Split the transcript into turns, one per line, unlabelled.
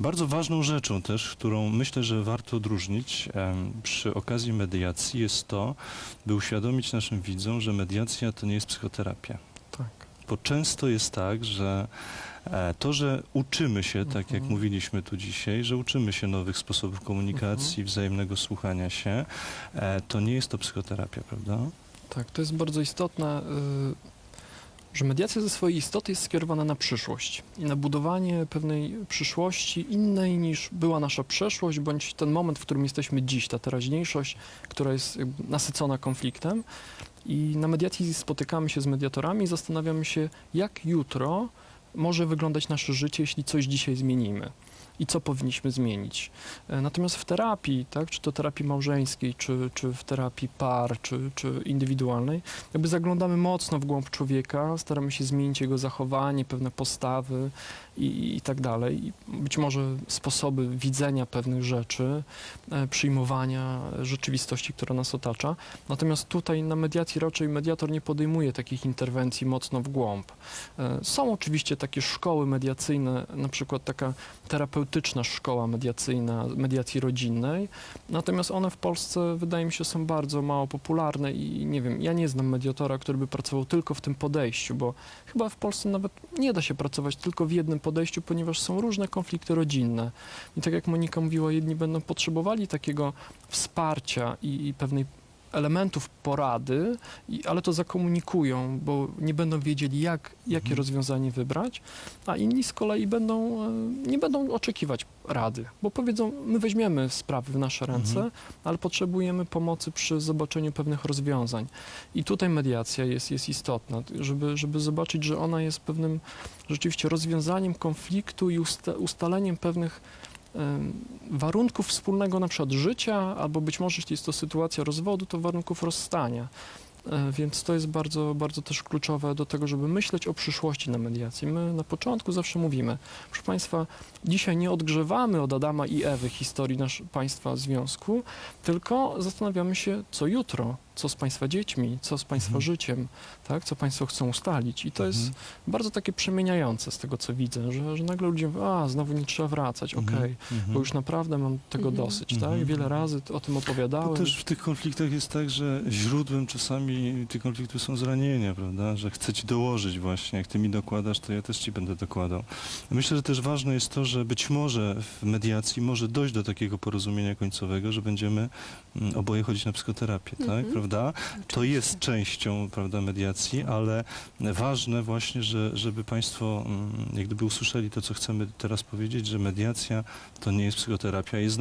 Bardzo ważną rzeczą też, którą myślę, że warto odróżnić przy okazji mediacji jest to, by uświadomić naszym widzom, że mediacja to nie jest psychoterapia.
Tak.
Bo często jest tak, że e, to, że uczymy się, tak jak
Mhm.
mówiliśmy tu dzisiaj, że uczymy się nowych sposobów komunikacji, wzajemnego słuchania się, e, to nie jest to psychoterapia, prawda?
Tak, to jest bardzo istotne, y, że mediacja ze swojej istoty jest skierowana na przyszłość i na budowanie pewnej przyszłości innej niż była nasza przeszłość, bądź ten moment, w którym jesteśmy dziś, ta teraźniejszość, która jest nasycona konfliktem. I na mediacji spotykamy się z mediatorami i zastanawiamy się, jak jutro może wyglądać nasze życie, jeśli coś dzisiaj zmienimy. I co powinniśmy zmienić. E, Natomiast w terapii, tak, czy to terapii małżeńskiej, czy, czy w terapii par, czy, czy indywidualnej, jakby zaglądamy mocno w głąb człowieka, staramy się zmienić jego zachowanie, pewne postawy i, i tak dalej. I być może sposoby widzenia pewnych rzeczy, e, przyjmowania rzeczywistości, która nas otacza. Natomiast tutaj na mediacji raczej mediator nie podejmuje takich interwencji mocno w głąb. E, Są oczywiście takie szkoły mediacyjne, na przykład taka terapeutyczna szkoła mediacyjna, mediacji rodzinnej, natomiast one w Polsce wydaje mi się są bardzo mało popularne i nie wiem, ja nie znam mediatora, który by pracował tylko w tym podejściu, bo chyba w Polsce nawet nie da się pracować tylko w jednym podejściu, ponieważ są różne konflikty rodzinne. I tak jak Monika mówiła, jedni będą potrzebowali takiego wsparcia i, i pewnej elementów porady, ale to zakomunikują, bo nie będą wiedzieli, jak, jakie
Mhm.
rozwiązanie wybrać, a inni z kolei będą, e, nie będą oczekiwać rady, bo powiedzą, my weźmiemy sprawy w nasze ręce,
Mhm.
ale potrzebujemy pomocy przy zobaczeniu pewnych rozwiązań. I tutaj mediacja jest, jest istotna, żeby, żeby zobaczyć, że ona jest pewnym rzeczywiście rozwiązaniem konfliktu i usta ustaleniem pewnych warunków wspólnego na przykład życia, albo być może jeśli jest to sytuacja rozwodu, to warunków rozstania. E, Więc to jest bardzo, bardzo też kluczowe do tego, żeby myśleć o przyszłości na mediacji. My na początku zawsze mówimy, proszę Państwa, dzisiaj nie odgrzewamy od Adama i Ewy historii nasz, Państwa związku, tylko zastanawiamy się, co jutro, co z Państwa dziećmi, co z Państwa
Mhm.
życiem, tak, co Państwo chcą ustalić. I to jest
Mhm.
bardzo takie przemieniające z tego, co widzę, że, że nagle ludzie mówią, a znowu nie trzeba wracać, okej,
Mhm. Mhm.
bo już naprawdę mam tego
Mhm.
dosyć,
Mhm.
tak? Wiele razy o tym
Bo
opowiadałem.
też w tych konfliktach jest tak, że źródłem czasami tych konfliktów są zranienia, prawda? Że chcę ci dołożyć właśnie. Jak ty mi dokładasz, to ja też ci będę dokładał. Myślę, że też ważne jest to, że być może w mediacji może dojść do takiego porozumienia końcowego, że będziemy mm, oboje chodzić na psychoterapię, tak? Prawda? To jest częścią, prawda, mediacji, ale ważne właśnie, że, żeby Państwo mm, jak gdyby usłyszeli to, co chcemy teraz powiedzieć, że mediacja to nie jest psychoterapia, jest